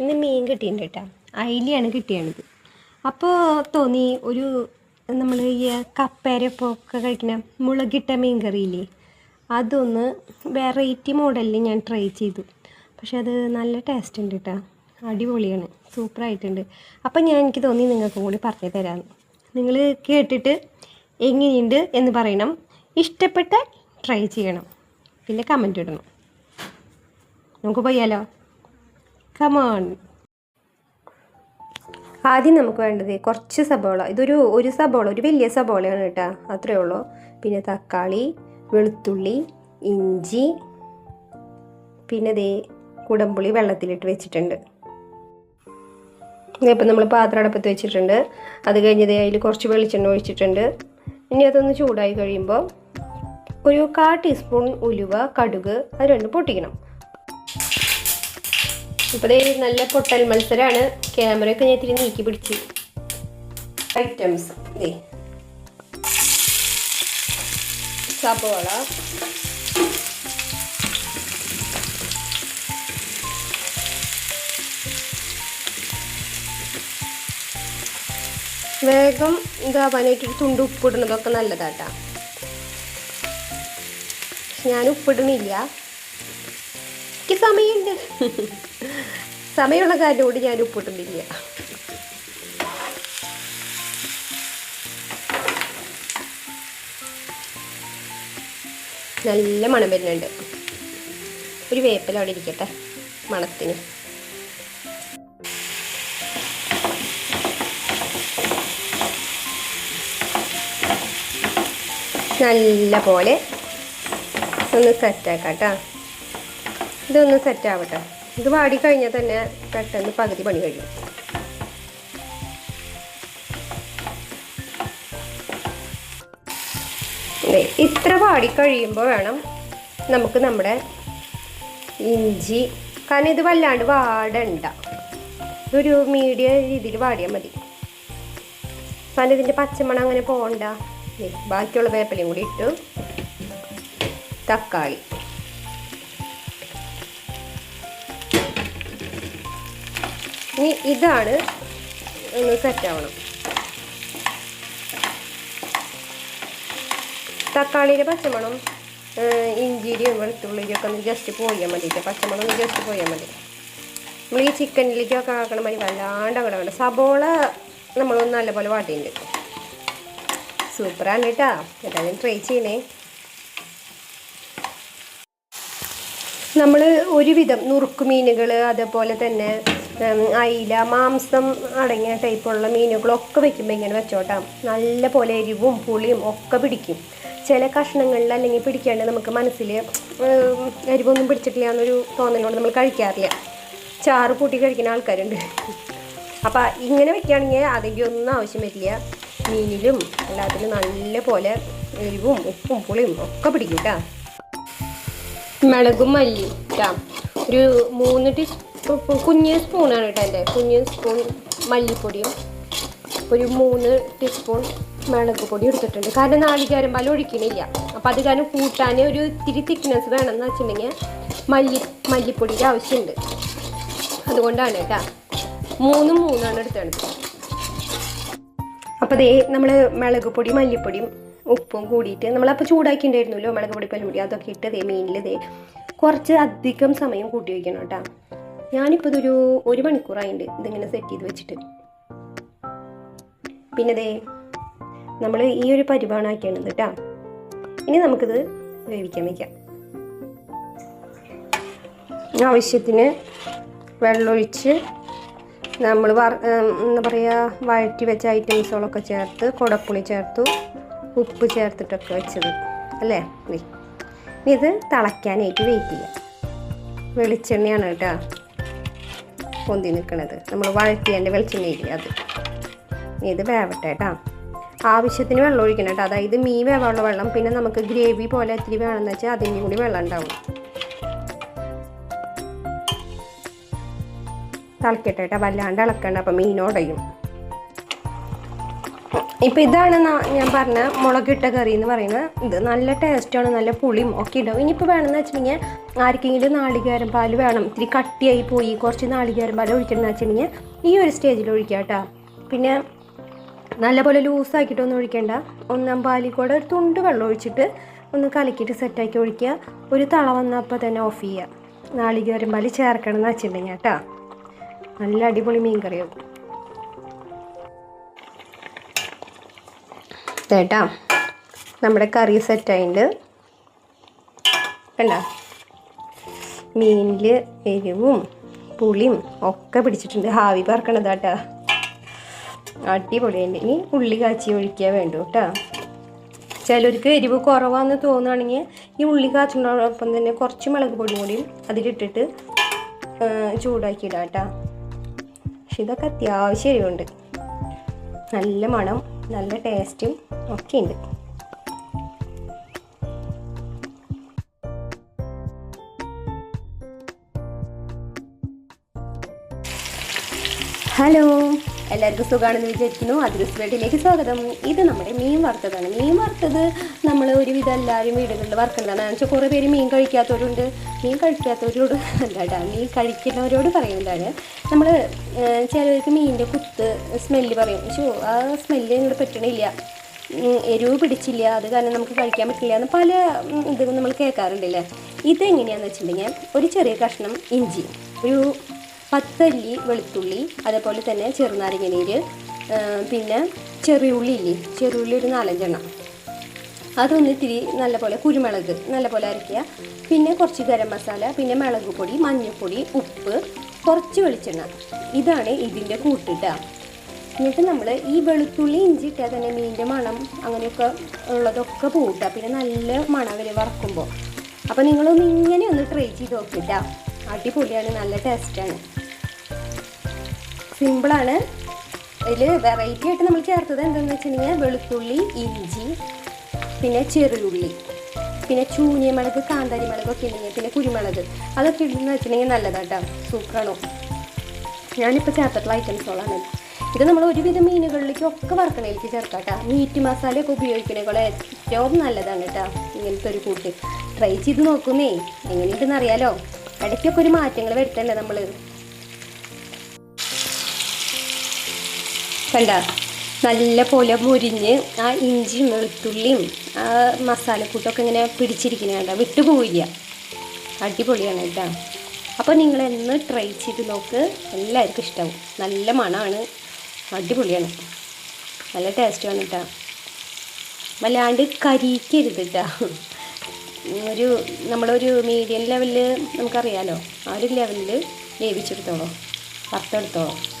ഇന്ന് മീൻ കിട്ടിയിട്ടുണ്ട് കേട്ടോ. അയിലയാണ് കിട്ടിയാണിത്. അപ്പോൾ തോന്നി ഒരു നമ്മൾ ഈ കപ്പേരപ്പൊക്കെ കഴിക്കുന്ന മുളകിട്ട മീൻ കറിയില്ലേ അതൊന്ന് വെറൈറ്റി മോഡലിൽ ഞാൻ ട്രൈ ചെയ്തു. പക്ഷെ അത് നല്ല ടേസ്റ്റ് ഉണ്ട് കേട്ടോ. അടിപൊളിയാണ്. സൂപ്പറായിട്ടുണ്ട് അപ്പം ഞാൻ എനിക്ക് തോന്നി നിങ്ങൾക്കും കൂടി പറഞ്ഞു തരാമെന്ന് നിങ്ങൾ കേട്ടിട്ട് എങ്ങനെയുണ്ട് എന്ന് പറയണം. ഇഷ്ടപ്പെട്ട ട്രൈ ചെയ്യണം. പിന്നെ കമന്റ് ഇടണം. നമുക്ക് പോയാലോ? കമോൺ ആദ്യം നമുക്ക് വേണ്ടത് കുറച്ച് സബോള. ഇതൊരു ഒരു സബോള ഒരു വലിയ സബോളയാണ് കേട്ടോ. അത്രയേ ഉള്ളൂ. പിന്നെ തക്കാളി വെളുത്തുള്ളി ഇഞ്ചി പിന്നെ ദേ കുടംപുളി വെള്ളത്തിലിട്ട് വെച്ചിട്ടുണ്ട്. ഇപ്പം നമ്മൾ പാത്രം അടപ്പത്ത് വെച്ചിട്ടുണ്ട്. അത് കഴിഞ്ഞത് അതിൽ കുറച്ച് വെളിച്ചെണ്ണ ഒഴിച്ചിട്ടുണ്ട്. ഇനി അതൊന്ന് ചൂടായി കഴിയുമ്പോൾ ഒരു കാ ടീസ്പൂൺ ഉലുവ കടുക് അത് രണ്ടും പൊട്ടിക്കണം. ഇപ്പോൾ നല്ല പൊട്ടൽ മത്സരമാണ് ക്യാമറയൊക്കെ ഞാൻ ഇത്തിരി നീക്കി പിടിച്ച്. ഐറ്റംസ് സബോള. വേഗം ഇതാവാനായിട്ട് ഒരു തുണ്ട് ഉപ്പിടുന്നതൊക്കെ നല്ലതാട്ടാ. ഞാൻ ഉപ്പിടണില്ല എനിക്ക് സമയമുണ്ട്. സമയമുള്ള കാര്യം കൂടി ഞാൻ ഉപ്പിട്ടുന്നില്ല നല്ല മണം വരുന്നുണ്ട്. ഒരു വേപ്പില അവിടെ ഇരിക്കട്ടെ മണത്തിന്. നല്ല പോലെ ഒന്ന് സെറ്റാക്കാം കേട്ടോ ഇതൊന്ന് സെറ്റ് ആവട്ടെ. ഇത് വാടി കഴിഞ്ഞാൽ തന്നെ പെട്ടെന്ന് പകുതി പണി കഴിയും. ഇത്ര വാടി കഴിയുമ്പോൾ വേണം നമുക്ക് നമ്മുടെ ഇഞ്ചി. കാരണം ഇത് വല്ലാണ്ട് വാടണ്ട. ഇതൊരു മീഡിയം രീതിയിൽ വാടിയാൽ മതി. കാരണം ഇതിന്റെ പച്ചമണം അങ്ങനെ പോകണ്ട ബാക്കിയുള്ള വേപ്പലയും കൂടി ഇട്ടു. തക്കാളി. ഇനി ഇതാണ് ഒന്ന് സെറ്റാവണം തക്കാളിയുടെ പച്ചമണം ഇഞ്ചിരിയും വെളുത്തുള്ളിയും ഒക്കെ ഒന്ന് ജസ്റ്റ് പോയാൽ മതി. പച്ചമണം ഒന്ന് ജസ്റ്റ് പോയാൽ മതി. നമ്മൾ ഈ ചിക്കനിലേക്കൊക്കെ ആക്കണ മതി വല്ലാണ്ട് അവിടെ വേണ്ട. സബോള നമ്മളൊന്ന് നല്ലപോലെ വാട്ടിയിട്ടുണ്ട് സൂപ്പറാണ് കേട്ടാ. എന്തായാലും ട്രൈ ചെയ്യണേ. നമ്മൾ ഒരുവിധം നുറുക്കുമീനുകൾ അതേപോലെ തന്നെ അയില മാംസം അടങ്ങിയ ടൈപ്പുള്ള മീനുകളൊക്കെ വെക്കുമ്പോൾ ഇങ്ങനെ വെച്ചോട്ടാം. നല്ല പോലെ എരിവും പുളിയും ഒക്കെ പിടിക്കും. ചില കഷ്ണങ്ങളിൽ അല്ലെങ്കിൽ പിടിക്കാണ്ട് നമുക്ക് മനസ്സിൽ എരിവൊന്നും പിടിച്ചിട്ടില്ല എന്നൊരു തോന്നലോട് നമ്മൾ കഴിക്കാറില്ല. ചാറ് കൂട്ടി കഴിക്കുന്ന ആൾക്കാരുണ്ട്. അപ്പം ഇങ്ങനെ വെക്കുകയാണെങ്കിൽ അതിന്റെ ഒന്നും ആവശ്യം വരില്ല. മീനിലും എല്ലാത്തിലും നല്ല പോലെ എരിവും ഉപ്പും പുളിയും ഒക്കെ പിടിക്കും കേട്ടോ മിളകും മല്ലി ഒരു മൂന്ന് ടീസ്പൂൺ കുഞ്ഞ് സ്പൂണാണ് കേട്ടോ എന്റെ. കുഞ്ഞ് സ്പൂൺ മല്ലിപ്പൊടിയും ഒരു മൂന്ന് ടീസ്പൂൺ മിളക് പൊടി എടുത്തിട്ടുണ്ട്. കാരണം നാളികേരം പാൽ ഒഴിക്കണില്ല. അപ്പം അത് കാരണം കൂട്ടാൻ ഒരു ഇത്തിരി തിക്നെസ് വേണമെന്ന് വെച്ചിട്ടുണ്ടെങ്കിൽ മല്ലി മല്ലിപ്പൊടിയുടെ ആവശ്യമുണ്ട്. അതുകൊണ്ടാണ് കേട്ടോ. മൂന്നും മൂന്നാണ് എടുത്തത്. അപ്പോൾ അതേ നമ്മൾ മുളക് പൊടി മല്ലിപ്പൊടിയും ഉപ്പും കൂടിയിട്ട് നമ്മളപ്പോൾ ചൂടാക്കിയിട്ടുണ്ടായിരുന്നല്ലോ മുളക് പൊടി പല്ലുപൊടി അതൊക്കെ ഇട്ട് ദേ ദേ കുറച്ച് അധികം സമയം കൂട്ടി വയ്ക്കണം കേട്ടോ. ഞാനിപ്പോൾ ഇതൊരു ഒരു മണിക്കൂറായിട്ടുണ്ട് ഇതിങ്ങനെ സെറ്റ് ചെയ്ത് വെച്ചിട്ട്. പിന്നെ ദേ നമ്മൾ ഈ ഒരു പരിപാടി ആക്കിയാണ് കേട്ടോ ഇനി നമുക്കിത് വേവിക്കാൻ വയ്ക്കാം ആവശ്യത്തിന് വെള്ളമൊഴിച്ച് നമ്മൾ ഉം, എന്താ പറയുക വഴറ്റി വെച്ച ഐറ്റംസുകളൊക്കെ ചേർത്ത് കുടപ്പുളി ചേർത്തു ഉപ്പ് ചേർത്തിട്ടൊക്കെ വെച്ചത് അല്ലേ. ഇനി ഇത് തിളയ്ക്കാനായിട്ട് വെയിറ്റ് ചെയ്യാം. വെളിച്ചെണ്ണയാണ് കേട്ടോ പൊന്തി നിൽക്കുന്നത് നമ്മൾ വഴറ്റിയതിന്റെ വെളിച്ചെണ്ണയില്ലേ അത്. ഇത് വേവട്ടെ കേട്ടോ. ആവശ്യത്തിന് വെള്ളം ഒഴിക്കണം കേട്ടോ. അതായത് മീൻ വേവാനുള്ള വെള്ളം പിന്നെ നമുക്ക് ഗ്രേവി പോലെ ഇത്തിരി വേണമെന്ന് വെച്ചാൽ അതിന്റെ കൂടി വെള്ളം ഉണ്ടാവും. തിളക്കട്ടെ കേട്ടോ. വല്ലാണ്ട് ഇളക്കണ്ട. അപ്പം മീനോടയും. ഇപ്പം ഇതാണ് ഞാൻ പറഞ്ഞ മുളകിട്ട കറി എന്ന് പറയുന്നത്. ഇത് നല്ല ടേസ്റ്റാണ് നല്ല പുളിയും ഒക്കെ ഉണ്ടാവും. ഇനിയിപ്പോൾ വേണമെന്ന് വെച്ചിട്ടുണ്ടെങ്കിൽ ആർക്കെങ്കിലും നാളികേരം പാൽ വേണം. ഇത്തിരി കട്ടിയായി പോയി കുറച്ച് നാളികേരം പാൽ ഒഴിക്കണമെന്ന് വെച്ചിട്ടുണ്ടെങ്കിൽ ഈ ഒരു സ്റ്റേജിൽ ഒഴിക്കുക കേട്ടോ. പിന്നെ നല്ലപോലെ ലൂസാക്കിയിട്ടൊന്നും ഒഴിക്കേണ്ട. ഒന്നാം പാലിൽ കൂടെ ഒരു തുണ്ട് വെള്ളം ഒഴിച്ചിട്ട് ഒന്ന് കലക്കിയിട്ട് സെറ്റാക്കി ഒഴിക്കുക. ഒരു തള വന്നപ്പോൾ തന്നെ ഓഫ് ചെയ്യുക. നാളികേരം പാൽ ചേർക്കണം എന്ന് വെച്ചിട്ടുണ്ടെങ്കിൽ കേട്ടോ. നല്ല അടിപൊളി മീൻ കറിയാവും ചേട്ടാ നമ്മുടെ കറി സെറ്റായിട്ടുണ്ട് കണ്ട? മീനിൽ എരിവും പുളിയും ഒക്കെ പിടിച്ചിട്ടുണ്ട്. ഹാവി പറക്കണത് കേട്ടാ അടിപൊളിയുണ്ട് ഇനി ഉള്ളി കാച്ചി ഒഴിക്കുക വേണ്ടു കേട്ടോ ചിലർക്ക് എരിവ് കുറവാന്ന് തോന്നുകയാണെങ്കിൽ ഈ ഉള്ളി കാച്ചുന്നതോടൊപ്പം തന്നെ കുറച്ച് മുളക് പൊടി കൂടിയും അതിലിട്ടിട്ട് ആ, ചൂടാക്കിയിടാം കേട്ടോ പക്ഷെ ഇതൊക്കെ അത്യാവശ്യം എരിവുണ്ട്. നല്ല മണം. നല്ല ടേസ്റ്റും ഒക്കെ ഉണ്ട്. ഹലോ. എല്ലാവർക്കും സുഖമാണെന്ന് വിചാരിക്കുന്നു. അതിരുസ് വീട്ടിലേക്ക് സ്വാഗതം. ഇത് നമ്മുടെ മീൻ വറുത്തതാണ്. മീൻ വറുത്തത് നമ്മൾ ഒരുവിധം എല്ലാവരും വീടുകളിൽ വറുക്കുന്നതാണ്. എന്ന് വെച്ചാൽ കുറേ പേര് മീൻ കഴിക്കാത്തവരുണ്ട്. മീൻ കഴിക്കാത്തവരോട് അല്ലാട്ടാ മീൻ കഴിക്കുന്നവരോട് പറയുന്നതാണ്. നമ്മൾ ചിലവർക്ക് മീനിന്റെ കുത്ത് സ്മെല്ല് പറയും. ശോ ആ സ്മെല്ല് ഇങ്ങോട്ട് പറ്റണില്ല. എരിവ് പിടിച്ചില്ല. അത് കാരണം നമുക്ക് കഴിക്കാൻ പറ്റില്ല എന്ന് പല ഇത് നമ്മൾ കേൾക്കാറുണ്ടല്ലേ? ഇതെങ്ങനെയാണെന്ന് വെച്ചിട്ടുണ്ടെങ്കിൽ ഒരു ചെറിയ കഷ്ണം ഇഞ്ചി ഒരു പത്തല്ലി വെളുത്തുള്ളി അതേപോലെ തന്നെ ചെറുനാരങ്ങ നീര് പിന്നെ ചെറിയുള്ളി ഇല്ലേ? ചെറിയുള്ളി ഒരു നാലഞ്ചെണ്ണം. അതൊന്ന് ഇത്തിരി നല്ലപോലെ കുരുമുളക് നല്ലപോലെ അരയ്ക്കുക. പിന്നെ കുറച്ച് ഗരം മസാല പിന്നെ മുളക് പൊടി മഞ്ഞൾപ്പൊടി ഉപ്പ് കുറച്ച് വെളിച്ചെണ്ണ. ഇതാണ് ഇതിന്റെ കൂട്ടിട്ട. എന്നിട്ട് നമ്മൾ ഈ വെളുത്തുള്ളി ഇഞ്ചി ഇട്ടാൽ തന്നെ മീനിന്റെ മണം അങ്ങനെയൊക്കെ ഉള്ളതൊക്കെ പോകട്ടെ പിന്നെ നല്ല മണം വരെ വറക്കുമ്പോൾ അപ്പോൾ നിങ്ങളൊന്ന് ഇങ്ങനെ ഒന്ന് ട്രൈ ചെയ്ത് നോക്കിട്ടാ. അടിപൊളിയാണ് നല്ല ടേസ്റ്റാണ് സിമ്പിളാണ്. ഇതിൽ വെറൈറ്റി ആയിട്ട് നമ്മൾ ചേർത്തത് എന്താണെന്ന് വെച്ചിട്ടുണ്ടെങ്കിൽ വെളുത്തുള്ളി ഇഞ്ചി പിന്നെ ചെറിയുള്ളി പിന്നെ ചൂനിയ മുളക് കാന്താരി മുളകൊക്കെ ഉണ്ടെങ്കിൽ പിന്നെ കുരുമുളക്. അതൊക്കെ ഇടുന്ന വെച്ചിട്ടുണ്ടെങ്കിൽ നല്ലതാട്ടോ. സൂപ്പറാണോ? ഞാനിപ്പോൾ ചേർത്തിട്ടുള്ള ഐറ്റംസുകളാണ് ഇത് നമ്മൾ ഒരുവിധം മീനുകളിലേക്ക് ഒക്കെ വറക്കണേലേക്ക് ചേർക്കാം കേട്ടോ മീറ്റ് മസാലയൊക്കെ ഉപയോഗിക്കണേക്കോളെ ഏറ്റവും നല്ലതാണ് കേട്ടോ. ഇങ്ങനത്തെ ഒരു കൂട്ട്. ട്രൈ ചെയ്ത് നോക്കുന്നേ. എങ്ങനെയുണ്ടെന്ന് അറിയാലോ. ഇടയ്ക്കൊക്കെ ഒരു മാറ്റങ്ങൾ വരുത്തണ്ടേ നമ്മൾ കണ്ട? നല്ല പോലെ മുരിഞ്ഞ് ആ ഇഞ്ചിയും വെളുത്തുള്ളിയും ആ മസാലക്കൂട്ടൊക്കെ ഇങ്ങനെ പിടിച്ചിരിക്കുന്നത് കണ്ട? വിട്ടുപോയില്ല അടിപൊളിയാണ് കേട്ടോ. അപ്പോൾ നിങ്ങൾ എന്ന് ട്രൈ ചെയ്ത് നോക്ക്. എല്ലാവർക്കും ഇഷ്ടമാവും നല്ല മണമാണ് അടിപൊളിയാണ്. നല്ല ടേസ്റ്റുമാണ് കേട്ടോ. വല്ലാണ്ട് കരിക്കരുത് കേട്ടോ. ഒരു നമ്മളൊരു മീഡിയം ലെവലിൽ നമുക്കറിയാലോ. ആ ഒരു ലെവലിൽ വേവിച്ചെടുത്തോളൂ. വറുത്തെടുത്തോളൂ.